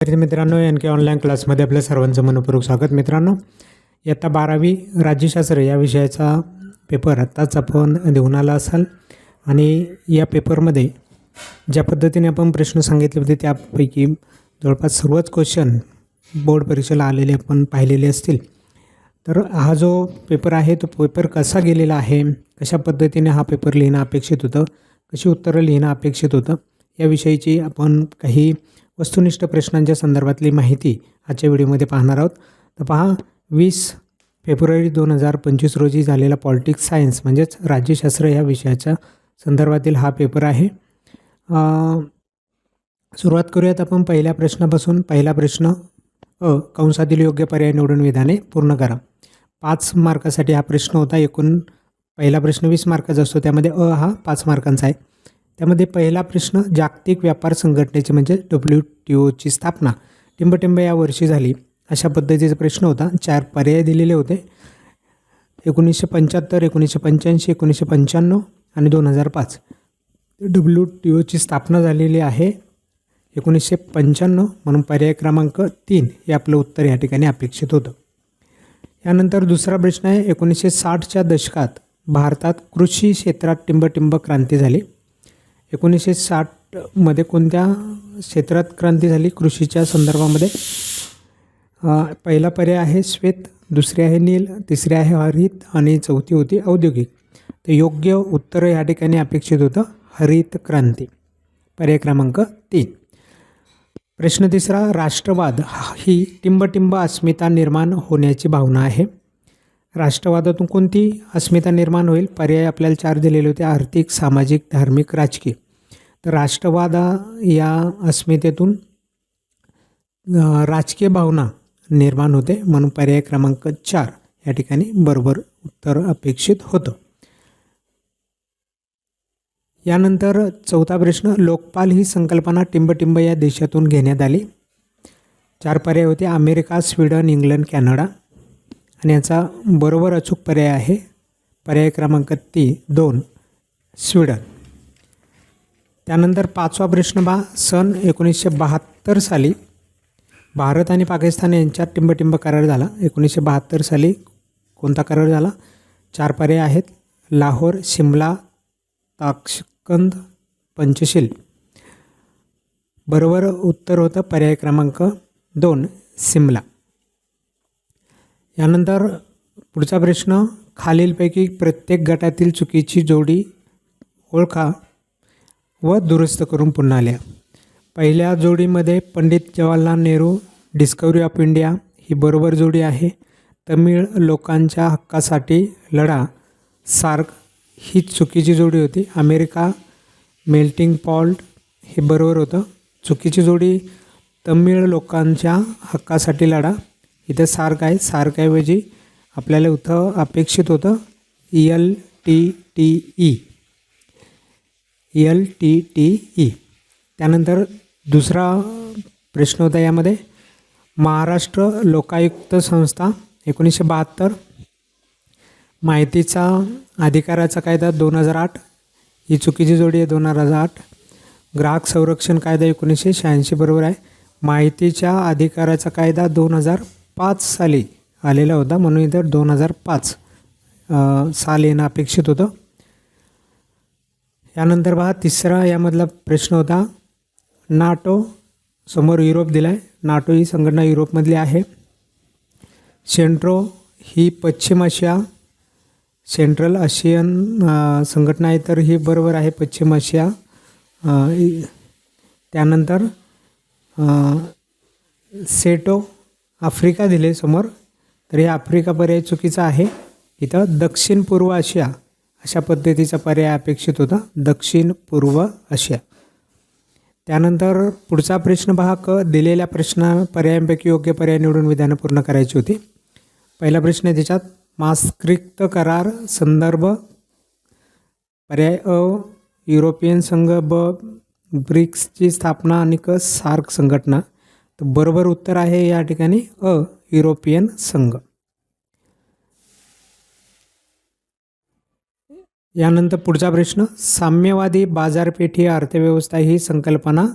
विद्यार्थी मित्रांनो एन के ऑनलाईन क्लासमध्ये आपल्या सर्वांचं मनपूर्वक स्वागत. मित्रांनो इयत्ता बारावी राज्यशास्त्र या विषयाचा पेपर आत्ताच आपण देऊन आला असाल. आणि या पेपरमध्ये ज्या पद्धतीने आपण प्रश्न सांगितले होते त्यापैकी जवळपास सर्वच क्वेश्चन बोर्ड परीक्षेला आलेले आपण पाहिलेले असतील. तर हा जो पेपर आहे तो पेपर कसा गेलेला आहे कशा पद्धतीने हा पेपर लिहिणं अपेक्षित होतं कशी उत्तरं लिहिणं अपेक्षित होतं याविषयीची आपण काही वस्तुनिष्ठ प्रश्नांच्या संदर्भातली माहिती आजच्या व्हिडिओमध्ये पाहणार आहोत. तर पहा वीस फेब्रुवारी दोन हजार पंचवीस रोजी झालेला पॉलिटिक्स सायन्स म्हणजेच राज्यशास्त्र या विषयाच्या संदर्भातील हा पेपर आहे. सुरुवात करूयात आपण पहिल्या प्रश्नापासून. पहिला प्रश्न अ कंसातील योग्य पर्याय निवडून विधाने पूर्ण करा. पाच मार्कासाठी हा प्रश्न होता एकूण पहिला प्रश्न वीस मार्काचा असतो त्यामध्ये अ हा पाच मार्कांचा आहे. त्यामध्ये पहिला प्रश्न जागतिक व्यापार संघटनेची म्हणजे डब्ल्यू टी ओची स्थापना टिंबटिंब या वर्षी झाली. अशा पद्धतीचा प्रश्न होता. चार पर्याय दिलेले होते. एकोणीसशे पंच्याहत्तर एकोणीसशे पंच्याऐंशी एकोणीसशे पंच्याण्णव आणि दोन हजार पाच. डब्ल्यू टी ओची स्थापना झालेली आहे एकोणीसशे पंच्याण्णव म्हणून पर्याय क्रमांक तीन हे आपलं उत्तर या ठिकाणी अपेक्षित होतं. यानंतर दुसरा प्रश्न आहे. एकोणीसशे साठच्या दशकात भारतात कृषी क्षेत्रात टिंबटिंब क्रांती झाली. एकोणीसशे साठमध्ये कोणत्या क्षेत्रात क्रांती झाली? कृषीच्या संदर्भामध्ये. पहिला पर्याय आहे श्वेत दुसरी आहे नील तिसरी आहे हरित आणि चौथी होती औद्योगिक. तर योग्य उत्तर या ठिकाणी अपेक्षित होतं हरित क्रांती. पर्याय क्रमांक तीन. प्रश्न तिसरा राष्ट्रवाद ही टिंबटिंब अस्मिता निर्माण होण्याची भावना आहे. राष्ट्रवादातून कोणती अस्मिता निर्माण होईल? पर्याय आपल्याला चार दिलेले होते आर्थिक सामाजिक धार्मिक राजकीय. तर राष्ट्रवादा या अस्मितेतून राजकीय भावना निर्माण होते म्हणून पर्याय क्रमांक चार या ठिकाणी बरोबर उत्तर अपेक्षित होतं. यानंतर चौथा प्रश्न लोकपाल ही संकल्पना टिंबटिंब या देशातून घेण्यात आली. चार पर्याय होते अमेरिका स्वीडन इंग्लंड कॅनडा. आणि याचा बरोबर अचूक पर्याय आहे. पर्याय क्रमांक ती दोन स्वीडन. त्यानंतर पाचवा प्रश्न बा सन एकोणीसशे बहात्तर साली भारत आणि पाकिस्तान यांच्यात टिंबटिंब करार झाला. एकोणीसशे बहात्तर साली कोणता करार झाला? चार पर्याय आहेत. लाहोर शिमला ताक्षकंद पंचशील. बरोबर उत्तर होतं पर्याय क्रमांक दोन सिमला यानंतर पुढचा प्रश्न खालीलपैकी प्रत्येक गटातील चुकीची जोडी ओळखा व दुरुस्त करून पुन्हा लिहा. पहिल्या जोडीमध्ये Pandit Jawaharlal Nehru discovery of India ही बरोबर जोडी आहे. तमिळ लोकांच्या हक्कासाठी लढा. सार्क ही चुकीची जोडी होती. अमेरिका मेल्टिंग पॉल्ट हे बरोबर होतं. चुकीची जोडी तमिळ लोकांच्या हक्कासाठी लढा. इथं सार्क आहे. सार्कऐवजी आपल्याला इथं अपेक्षित होतं L T T E L T T E त्यानंतर दुसरा प्रश्न होता यामध्ये महाराष्ट्र लोकायुक्त संस्था एकोणीसशे बहात्तर. माहितीचा अधिकाराचा कायदा दोन हजार आठ. ही चुकीची जोडी आहे दोन हजार आठ. ग्राहक संरक्षण कायदा एकोणीसशे शहाऐंशी बरोबर आहे. माहितीच्या अधिकाराचा कायदा दोन हजार पाच साली आलेला होता म्हणून इथं दोन हजार पाच साल येणं अपेक्षित होतं. यानंतर पहा तिसरा यामधला प्रश्न होता नाटो समोर युरोप दिला आहे नाटो ही संघटना युरोपमधली आहे. सेंट्रो ही पश्चिम आशिया सेंट्रल आशियन संघटना आहे तर ही बरोबर आहे पश्चिम आशिया. त्यानंतर सेटो आफ्रिका दिले समोर. तर हे आफ्रिका पर्याय चुकीचा आहे. इथं दक्षिण पूर्व आशिया अशा पद्धतीचा पर्याय अपेक्षित होता. दक्षिण पूर्व आशिया. त्यानंतर पुढचा प्रश्न पहा. क दिलेल्या प्रश्न पर्यायांपैकी योग्य पर्याय निवडून विधानं पूर्ण करायची होती. पहिला प्रश्न आहे त्याच्यात मास्क्रिक्त करार संदर्भ पर्याय अ युरोपियन संघ ब ब्रिक्सची स्थापना आणि क सार्क संघटना. तर बरोबर उत्तर आहे या ठिकाणी अ युरोपियन संघ. यानंतर पुढचा प्रश्न साम्यवादी बाजारपेठी अर्थव्यवस्था ही संकल्पना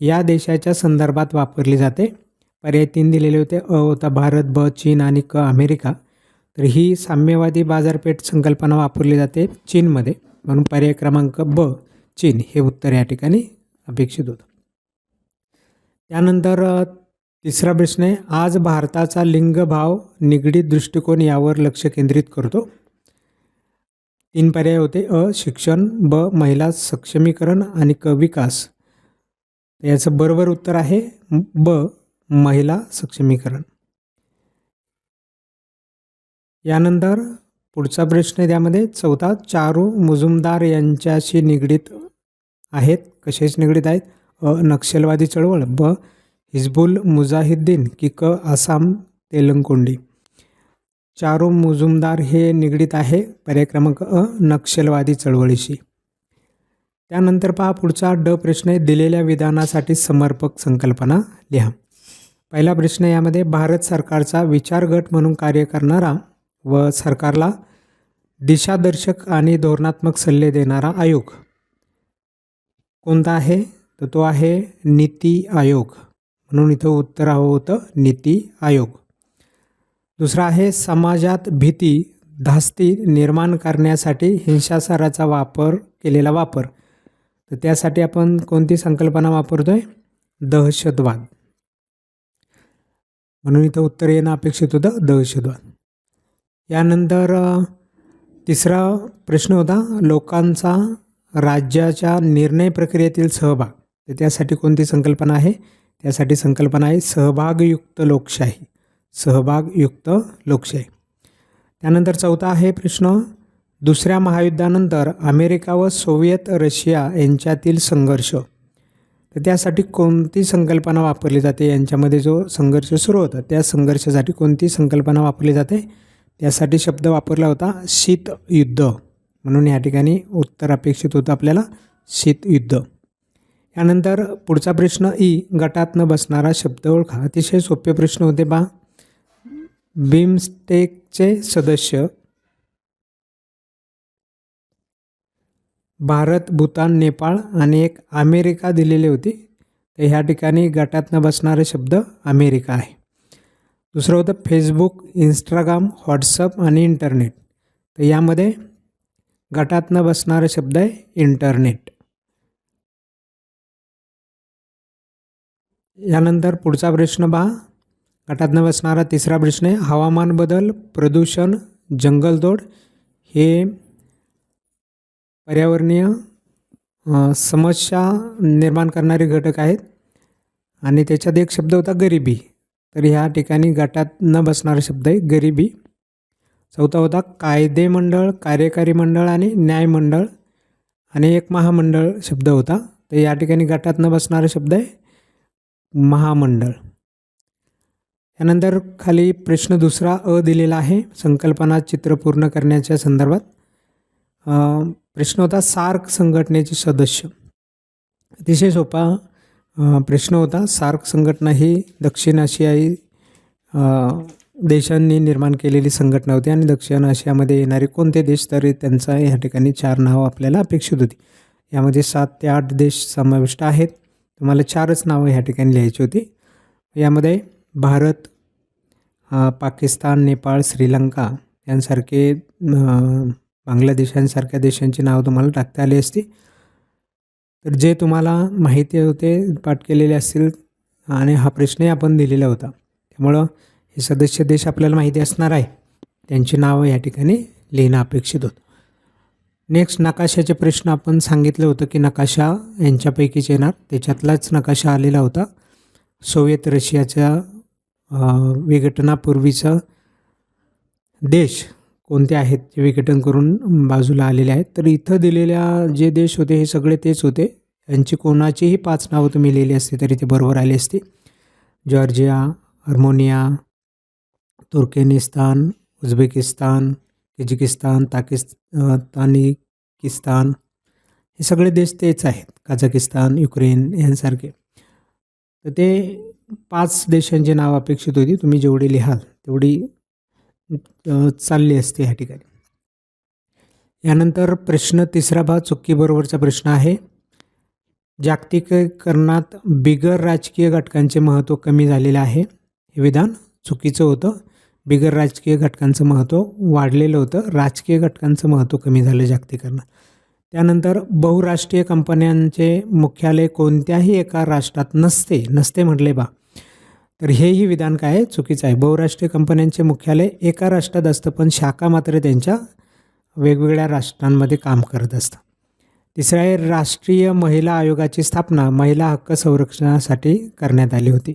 या देशाच्या संदर्भात वापरली जाते. पर्याय तीन दिलेले होते अ होता भारत ब चीन आणि क अमेरिका. तर ही साम्यवादी बाजारपेठ संकल्पना वापरली जाते चीनमध्ये. म्हणून पर्याय क्रमांक ब चीन हे उत्तर या ठिकाणी अपेक्षित होतं. त्यानंतर तिसरा प्रश्न आहे आज भारताचा लिंगभाव निगडीत दृष्टिकोन यावर लक्ष केंद्रित करतो. तीन पर्याय होते अ शिक्षण ब महिला सक्षमीकरण आणि क विकास. याचं बरोबर उत्तर आहे ब महिला सक्षमीकरण. यानंतर पुढचा प्रश्न आहे त्यामध्ये चौथा चारू मुजुमदार यांच्याशी निगडीत आहेत कशाशी निगडीत आहेत? अ नक्षलवादी चळवळ. ब. हिजबुल मुजाहिद्दीन की क. आसाम तेलंगकोंडी. चारू मुजुमदार हे निगडीत आहे. पर्याय क्रमांक अ नक्षलवादी चळवळीशी. त्यानंतर पहा पुढचा ड प्रश्न आहे. दिलेल्या विधानासाठी समर्पक संकल्पना लिहा. पहिला प्रश्न यामध्ये भारत सरकारचा विचार गट म्हणून कार्य करणारा व सरकारला दिशादर्शक आणि धोरणात्मक सल्ले देणारा आयोग कोणता आहे? तर तो आहे नीती आयोग. म्हणून इथं उत्तर हवं होतं नीती आयोग. दुसरा आहे समाजात भीती धास्ती निर्माण करण्यासाठी हिंसाचाराचा वापर केलेला वापर. तर त्यासाठी आपण कोणती संकल्पना वापरतो आहे दहशतवाद. म्हणून इथं उत्तर येणं अपेक्षित होतं दहशतवाद. यानंतर तिसरा प्रश्न होता लोकांचा राज्याच्या निर्णय प्रक्रियेतील सहभाग. तर त्यासाठी कोणती संकल्पना आहे? त्यासाठी संकल्पना आहे सहभागयुक्त लोकशाही. सहभागयुक्त लोकशाही. त्यानंतर चौथा आहे प्रश्न. दुसऱ्या महायुद्धानंतर अमेरिका व सोव्हिएत रशिया यांच्यातील संघर्ष. तर त्यासाठी कोणती संकल्पना वापरली जाते? यांच्यामध्ये जो संघर्ष सुरू होता त्या संघर्षासाठी कोणती संकल्पना वापरली जाते? त्यासाठी शब्द वापरला होता शीतयुद्ध. म्हणून या ठिकाणी उत्तर अपेक्षित होतं आपल्याला शीतयुद्ध. यानंतर पुढचा प्रश्न ई गटात न बसणारा शब्द ओळखा. अतिशय सोपे प्रश्न होते बा बिमस्टेकचे सदस्य भारत भूतान नेपाळ आणि एक अमेरिका दिलेली होती. तर ह्या ठिकाणी गटात न बसणारे शब्द अमेरिका आहे. दुसरं होतं फेसबुक इंस्टाग्राम व्हॉट्सअप आणि इंटरनेट. तर यामध्ये गटात न बसणारे शब्द आहे इंटरनेट. यानंतर पुढचा प्रश्न पहा. गटात न बसणारा तिसरा प्रश्न आहे. हवामान बदल प्रदूषण जंगलतोड हे पर्यावरणीय समस्या निर्माण करणारे घटक आहेत. आणि त्याच्यात एक शब्द होता गरिबी. तर ह्या ठिकाणी गटात न बसणारा शब्द आहे गरिबी. चौथा होता कायदे मंडळ कार्यकारी मंडळ आणि न्यायमंडळ आणि एक महामंडळ शब्द होता. तर या ठिकाणी गटात न बसणारा शब्द आहे. महामंडळ. यानंतर खाली प्रश्न दुसरा अ दिलेला आहे. संकल्पना चित्र पूर्ण करण्याच्या संदर्भात. प्रश्न होता सार्क संघटनेचे सदस्य. अतिशय सोपा प्रश्न होता. सार्क संघटना ही दक्षिण आशियाई देशांनी निर्माण केलेली संघटना होती आणि दक्षिण आशियामध्ये येणारे कोणते देश तरी त्यांचा या ठिकाणी चार नावं आपल्याला अपेक्षित होती. यामध्ये सात ते आठ देश समाविष्ट आहेत. तुम्हाला चारच नावं ह्या ठिकाणी लिहायची होती. यामध्ये भारत पाकिस्तान नेपाळ श्रीलंका यांसारखे बांगलादेशांसारख्या देशांची नावं तुम्हाला टाकता आली असती. तर जे तुम्हाला माहिती होते पाठ केलेले असतील आणि हा प्रश्नही आपण दिलेला होता. त्यामुळं हे सदस्य देश आपल्याला माहिती असणार आहे. त्यांची नावं या ठिकाणी लिहिणं अपेक्षित होतं. नेक्स्ट नकाशाचे प्रश्न आपण सांगितलं होतं की नकाशा यांच्यापैकीच येणार. त्याच्यातलाच नकाशा आलेला होता. सोव्हिएत रशियाच्या विघटनापूर्वीचा देश कोणते आहेत जे विघटन करून बाजूला आलेले आहेत? तर इथं दिलेल्या जे देश होते हे सगळे तेच होते. यांची कोणाचीही पाच नावं तुम्ही लिहिली असती तरी ते बरोबर आली असती. जॉर्जिया अर्मोनिया तुर्केनिस्तान उझबेकिस्तान किजिकिस्तान ताकिस् तानिकिस्तान हे सगळे देश तेच आहेत. काझाकिस्तान युक्रेन यांसारखे. तर ते पाच देशांची नाव अपेक्षित होती. तुम्ही जेवढी लिहाल तेवढी चालली असते ह्या ठिकाणी. यानंतर प्रश्न तिसरा भाग चुक्कीबरोबरचा प्रश्न आहे. जागतिकीकरणात बिगर राजकीय घटकांचे महत्त्व कमी झालेलं आहे. हे विधान चुकीचं होतं. बिगर राजकीय घटकांचं महत्त्व वाढलेलं होतं. राजकीय घटकांचं महत्त्व कमी झालं जागतिकरणं त्यानंतर बहुराष्ट्रीय कंपन्यांचे मुख्यालय कोणत्याही एका राष्ट्रात नसते नसते म्हटले बा. तर हेही विधान काय आहे? चुकीचं आहे. बहुराष्ट्रीय कंपन्यांचे मुख्यालय एका राष्ट्रात असतं पण शाखा मात्र त्यांच्या वेगवेगळ्या राष्ट्रांमध्ये काम करत असतं. तिसरं आहे राष्ट्रीय महिला आयोगाची स्थापना महिला हक्क संरक्षणासाठी करण्यात आली होती.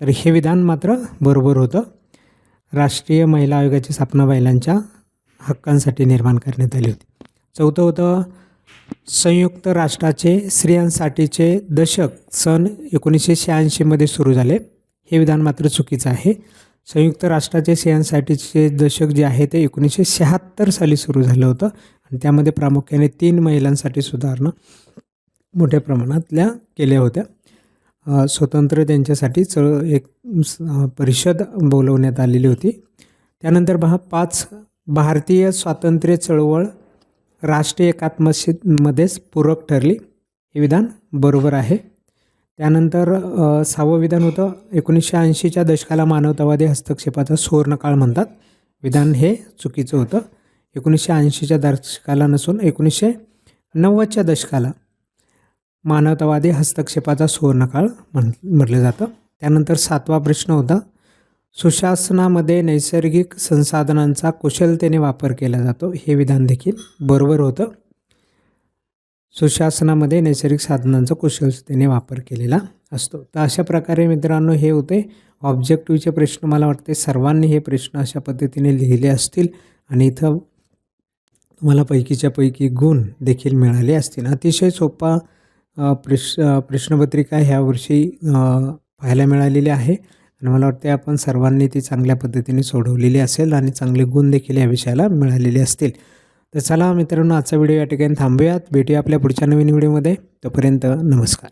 तर हे विधान मात्र बरोबर होतं. राष्ट्रीय महिला आयोगाची स्थापना महिलांच्या हक्कांसाठी निर्माण करण्यात आली होती. चौथं होतं संयुक्त राष्ट्राचे स्त्रियांसाठीचे दशक सन एकोणीसशे शहाऐंशीमध्ये सुरू झाले. हे विधान मात्र चुकीचं आहे. संयुक्त राष्ट्राचे स्त्रियांसाठीचे दशक जे आहे ते एकोणीसशे शहात्तर साली सुरू झालं होतं आणि त्यामध्ये प्रामुख्याने तीन महिलांसाठी सुधारणा मोठ्या प्रमाणातल्या केल्या होत्या. स्वतंत्र त्यांच्यासाठी चळ एक स- परिषद बोलवण्यात आलेली होती. त्यानंतर पहा पाच भारतीय स्वातंत्र्य चळवळ राष्ट्रीय एकात्मशीमध्येच पूरक ठरली. हे विधान बरोबर आहे. त्यानंतर सहावं विधान होतं एकोणीसशे ऐंशीच्या दशकाला मानवतावादी हस्तक्षेपाचा सुवर्णकाळ म्हणतात. विधान हे चुकीचं होतं. एकोणीसशे ऐंशीच्या दशकाला नसून एकोणीसशे नव्वदच्या दशकाला मानवतावादी हस्तक्षेपाचा सुवर्णकाळ म्हण म्हटलं जातं. त्यानंतर सातवा प्रश्न होता सुशासनामध्ये नैसर्गिक संसाधनांचा कुशलतेने वापर केला जातो हे विधान देखील बरोबर होतं. सुशासनामध्ये नैसर्गिक साधनांचा कुशलतेने वापर केलेला असतो. तर अशा प्रकारे मित्रांनो हे होते ऑब्जेक्टिव्हचे प्रश्न. मला वाटते सर्वांनी हे प्रश्न अशा पद्धतीने लिहिले असतील आणि इथं तुम्हाला पैकीच्या पैकी गुण देखील मिळाले असतील. अतिशय सोपा प्रश प्रश्नपत्रिका ह्या वर्षी पाहायला मिळालेली आहे. आणि मला वाटते आपण सर्वांनी ती चांगल्या पद्धतीने सोडवलेली असेल आणि चांगले गुण देखील या विषयाला मिळालेले असतील. तर चला मित्रांनो आजचा व्हिडिओ या ठिकाणी थांबूयात. भेटूया आपल्या पुढच्या नवीन व्हिडिओमध्ये. तोपर्यंत नमस्कार.